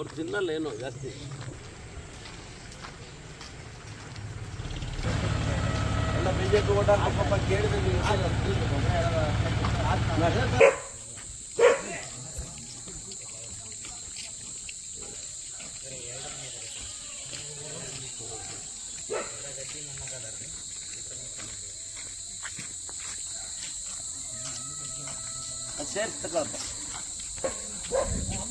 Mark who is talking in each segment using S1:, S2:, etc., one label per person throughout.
S1: ಅವ್ರು ತಿನ್ನಲ್ಲ ಏನು ಜಾಸ್ತಿ ಎಲ್ಲ ಬಿ ಜೆ ಪಿ ಓಟ್ ಹಾಕಪ್ಪ ಕೇಳಿದ್ರೆ ನೀವು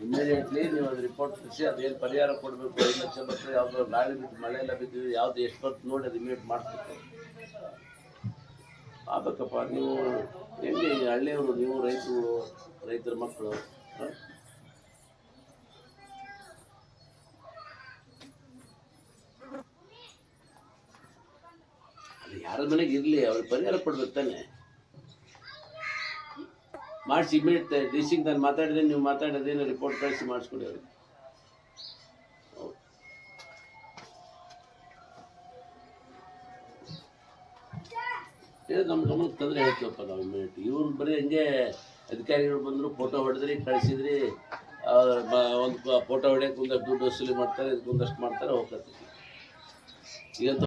S1: ಇಮಿಡಿಯೇಟ್ಲಿ ನೀವು ಅದು ರಿಪೋರ್ಟ್ ಕಳಿಸಿ ಅದೇನು ಪರಿಹಾರ ಕೊಡಬೇಕು, ಐದು ಲಕ್ಷ ಬರ್ತದೆ ಯಾವ್ದು ಗಾಳಿ ಬಿಟ್ಟು ಮಳೆ ಎಲ್ಲ ಬಿದ್ದು ಯಾವ್ದು ಎಷ್ಟು ಬರ್ತು ನೋಡಿ ಅದು ಇಮಿಡಿಯೇಟ್ ಮಾಡ್ಬೇಕು. ಆಗಬೇಕಪ್ಪ, ನೀವು ಹೆಂಗೆ ಹಳ್ಳಿಯವರು, ನೀವು ರೈತರು, ರೈತರ ಮಕ್ಕಳು ಯಾರ ಮನೆಗೆ ಇರಲಿ, ಅವ್ರಿಗೆ ಪರಿಹಾರ ಕೊಡ್ಬೇಕು ತಾನೆ. ಮಾಡಿಸಿ ಇಮಿಡಿಯೇಟ್ ಡಿಸ್ಟಿಕ್ ನಾನು ಮಾತಾಡಿದೆ ನೀವು ಮಾತಾಡೋದೇನು ರಿಪೋರ್ಟ್ ಕಳಿಸಿ ಮಾಡಿಸ್ಕೊಡಿ ಅವ್ರಿಗೆ ನಮ್ಮ ಗಮನಕ್ಕೆ ತಂದರೆ ಹೇಳ್ತೀವಪ್ಪ ನಾವು ಇಮಿಡಿಯೇಟ್ ಇವ್ರು ಬರೀ ಹಂಗೆ ಅಧಿಕಾರಿಗಳು ಬಂದರು ಫೋಟೋ ಹೊಡೆದ್ರಿ ಕಳಿಸಿದ್ರಿ ಒಂದು ಫೋಟೋ ಹೊಡೆಯೋಕೆ ಒಂದಷ್ಟು ದುಡ್ಡು ವಸೂಲಿ ಮಾಡ್ತಾರೆ ಇದಕ್ಕೆ ಒಂದಷ್ಟು ಮಾಡ್ತಾರೆ ಹೋಗ್ತೈತಿ ಈಗ